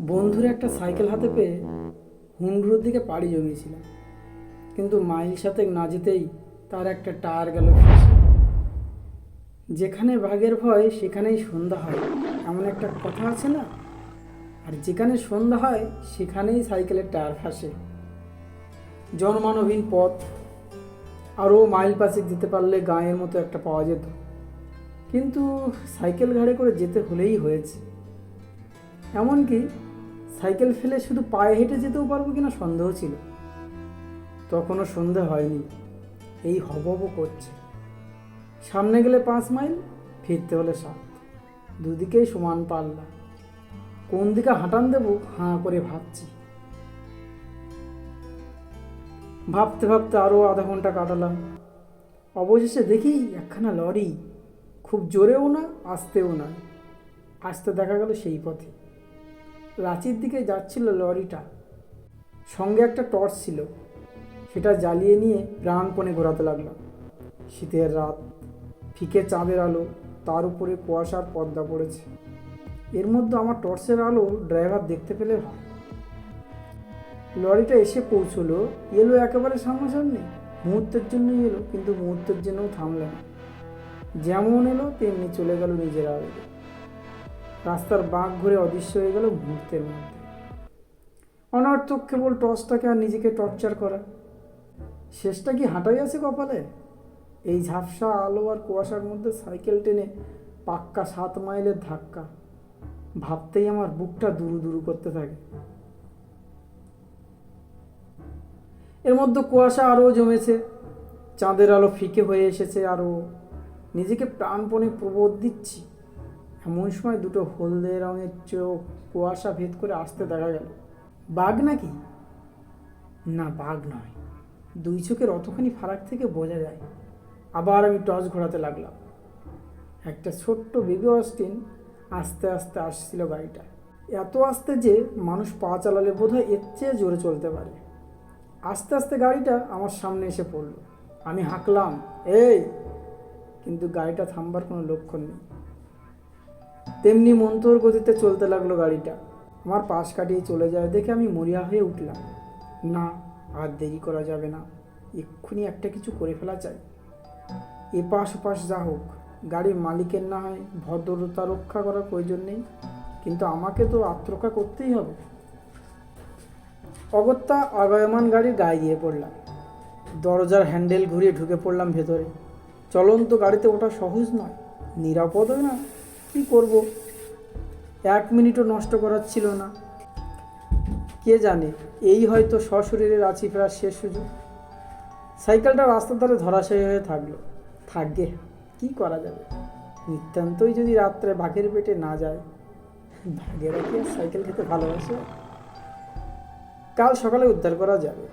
বন্ধুর একটা সাইকেল হাতে পেয়ে হুন্ডুর দিকে পাড়ি জমিয়েছিলাম। কিন্তু মাইল সাথে না যেতেই তার একটা টায়ার গেল। যেখানে বাঘের ভয়, সেখানেই সন্ধ্যা হয়। এমন একটা কথা আছে না? আর যেখানে সন্ধ্যা হয়, সেখানেই সাইকেলের টায়ার ফাঁসে। জনমানবহীন পথ। আরও মাইল পাশে যেতে পারলে গাঁয়ের মতো একটা পাওয়া যেত। কিন্তু সাইকেল ঘাড়ে করে যেতে হলেই হয়েছে। এমনকি সাইকেল ফেলে শুধু পায়ে হেঁটে যেতেও পারব কিনা সন্দেহ ছিল। তখনও সন্ধে হয়নি, এই হব করছে। সামনে গেলে পাঁচ মাইল, ফিরতে হলে সাত। দুদিকেই সমান পাল্লা। কোন দিকে হাঁটান দেবো, হাঁ করে ভাবছি। ভাবতে ভাবতে আরও আধা ঘণ্টা কাটালাম। অবশেষে দেখি একখানা লরি, খুব জোরেও না, আসতেও না। আসতে দেখা গেল সেই পথে। রাঁচির দিকে যাচ্ছিল লরিটা। সঙ্গে একটা টর্চ ছিল। সেটা জ্বালিয়ে নিয়ে প্রাণপণে ঘোরাতে লাগলাম শীতের রাত, ফিকে চাঁদের আলো, তার উপরে কুয়াশার পর্দা পড়েছে। এর মধ্যে আমার টর্চের আলো ড্রাইভার দেখতে পেলে হয় লরিটা এসে পৌঁছলো, এলো একেবারে সামনাসামনি। মুহূর্তের জন্যই এলো, কিন্তু মুহূর্তের জন্যও থামলে না। যেমন এলো, তেমনি চলে গেল নিজের আবেগে। রাস্তার বাঁক ঘুরে অদৃশ্য হয়ে গেল মুহূর্তের মধ্যে। অনর্থক কেবল টর্চটাকে আর নিজেকে টর্চার করা। শেষটা কি হাঁটাই আছে কপালে? এই ঝাপসা আলো আর কুয়াশার মধ্যে সাইকেল টেনে পাক্কা সাত মাইলের ধাক্কা। ভাবতেই আমার বুকটা দুরু দুরু করতে থাকে। এর মধ্যে কুয়াশা আরও জমেছে, চাঁদের আলো ফিকে হয়ে এসেছে আরও নিজেকে প্রাণপণে প্রবোধ দিচ্ছি। এমন সময় দুটো হলদে রঙের চোখ কুয়াশা ভেদ করে আসতে দেখা গেল। বাঘ নাকি? না, বাঘ নয়। দুই চোখের অতখানি ফারাক থেকে বোঝা যায়। আবার আমি টর্চ ঘোরাতে লাগলাম। একটা ছোট্ট বেবি অস্টিন আস্তে আস্তে আসছিল গাড়িটা এত আস্তে যে মানুষ পা চালালে বোধহয় এর চেয়ে জোরে চলতে পারে। আস্তে আস্তে গাড়িটা আমার সামনে এসে পড়ল। আমি হাঁকলাম, এই! কিন্তু গাড়িটা থামবার কোনো লক্ষণ নেই। তেমনি মন্তর গতিতে চলতে লাগল গাড়িটা। আমার পাশ কাটিয়ে চলে যায় দেখে আমি মরিয়া হয়ে উঠলাম। না, আর দেরি করা যাবে না। এক্ষুনি একটা কিছু করে ফেলা চাই এপাশ ওপাশ যা হোক, গাড়ির মালিকের না হয় ভদ্রতা রক্ষা করার প্রয়োজন নেই। কিন্তু আমাকে তো আত্মরক্ষা করতেই হবে। অগত্যা আগায়মান গাড়ির গায়ে গিয়ে পড়লাম। দরজার হ্যান্ডেল ঘুরিয়ে ঢুকে পড়লাম ভেতরে। চলন্ত গাড়িতে ওটা সহজ নয়, নিরাপদও না কি করব? এক মিনিটও নষ্ট করার ছিল না। কে জানে, এই হয়তো সশরীরে রাঁচি ফেরার শেষ সুযোগ। সাইকেলটা রাস্তার ধারে ধরাশায়ী হয়ে থাকল। থাকবে কি করা যাবে? নিতান্তই যদি রাত্রে বাঘের পেটে না যায়। বাঘেরা কি সাইকেল খেতে ভালোবাসে? কাল সকালে উদ্ধার করা যাবে।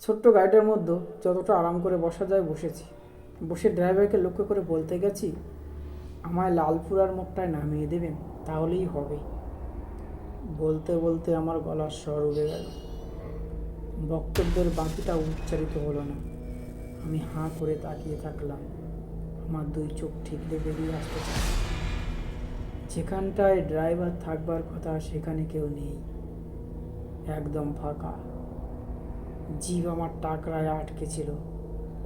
ছোট্ট গাড়িটার মধ্যে যতটা আরাম করে বসা যায় বসেছি। বসে ড্রাইভারকে লক্ষ্য করে বলতে গেছি আমায় লালপুরার মুখটায় নামিয়ে দেবেন, তাহলেই হবে। বলতে বলতে আমার গলার স্বর উড়ে গেল। বক্তব্যের বাকিটা উচ্চারিত হলো না। আমি হাঁ করে তাকিয়ে থাকলাম। আমার দুই চোখ ঠিকলে বেরিয়ে আসতে চায়। যেখানটায় ড্রাইভার থাকবার কথা, সেখানে কেউ নেই। একদম ফাঁকা। জীব আমার টাকরায় আটকে ছিল।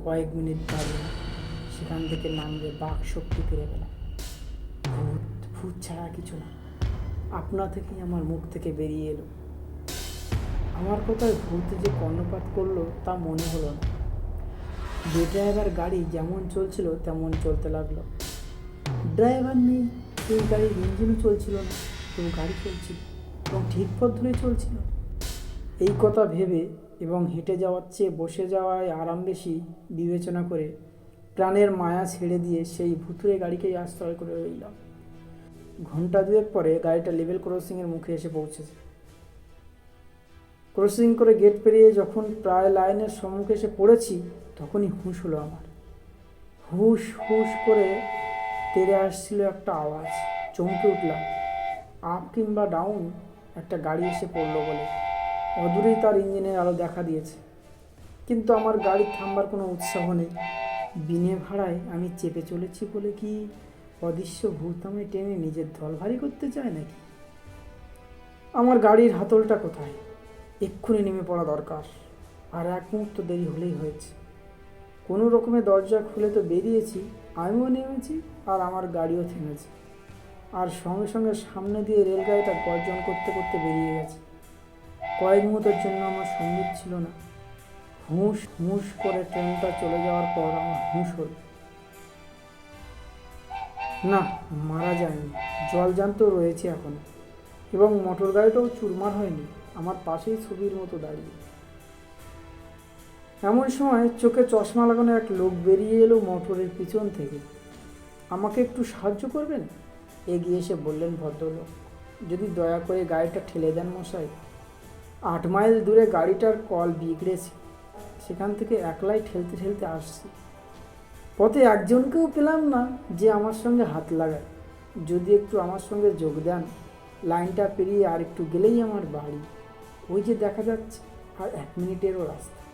কয়েক মিনিট দাঁড়িয়ে সেখান থেকে নামলে বাক শক্তি ফিরে পেলাম। ভূত ভূত ছাড়া কিছু না। আপনা থেকেই আমার মুখ থেকে বেরিয়ে এলো। আমার কথায় ভূত যে কর্ণপাত করল তা মনে হলো না। যে ড্রাইভার গাড়ি যেমন চলছিল তেমন চলতে লাগল। ড্রাইভার নেই সেই গাড়ির ইঞ্জিনও চলছিল না তবু গাড়ি চলছিল এবং ঠিক পথ ধরেই চলছিল। এই কথা ভেবে এবং হেঁটে যাওয়ার চেয়ে বসে যাওয়ায় আরাম বেশি বিবেচনা করে প্রাণের মায়া ছেড়ে দিয়ে সেই ভুতুরে গাড়িকেই আশ্রয় করে রইলাম ঘণ্টা দুয়েক পরে গাড়িটা লেভেল ক্রসিংয়ের মুখে এসে পৌঁছেছে। ক্রসিং করে গেট পেরিয়ে যখন প্রায় লাইনের সম্মুখে এসে পড়েছি, তখনই হুঁশ হলো আমার। হুশ হুশ করে তেরে আসছিল একটা আওয়াজ, চমকে উঠলাম আপ কিংবা ডাউন একটা গাড়ি এসে পড়ল বলে অদূরেই তার ইঞ্জিনের আলো দেখা দিয়েছে। কিন্তু আমার গাড়ি থামবার কোনো উৎসাহ নেই। বিনে ভাড়ায় আমি চেপে চলেছি বলে কি অদৃশ্য ভূত আমায় টেনে নিজের দল ভারী করতে চায় নাকি? আমার গাড়ির হাতলটা কোথায়? এক্ষুনি নেমে পড়া দরকার। আর এক মুহূর্ত দেরি হলেই হয়েছে। কোনো রকমে দরজা খুলে তো বেরিয়েছি, আমিও নেমেছি আর আমার গাড়িও থেমেছে। আর সঙ্গে সঙ্গে সামনে দিয়ে রেলগাড়িটা গর্জন করতে করতে বেরিয়ে গেছে। কয়েক মুহূর্তের জন্য আমার সংগীত ছিল না। হুঁশ হুঁশ করে ট্রেনটা চলে যাওয়ার পর আমার হুঁশ হল। না, মারা যায়নি। জল জ্যান্ত রয়েছে এখন। এবং মোটর গাড়িটাও চুরমার হয়নি। আমার পাশেই ছবির মতো দাঁড়িয়ে। এমন সময় চোখে চশমা লাগানো এক লোক বেরিয়ে এলো মোটরের পিছন থেকে। আমাকে একটু সাহায্য করবেন? এগিয়ে এসে বললেন ভদ্রলোক, যদি দয়া করে গাড়িটা ঠেলে দেন মশাই। আট মাইল দূরে গাড়িটার কল বিগড়েছে। সেখান থেকে একলাই ঠেলতে ঠেলতে আসছি। পথে একজনকেও পেলাম না যে আমার সঙ্গে হাত লাগায়। যদি একটু আমার সঙ্গে যোগ দেন, লাইনটা পেরিয়ে আর একটু গেলেই আমার বাড়ি। ওই যে দেখা যাচ্ছে, আর এক মিনিটেরও রাস্তা।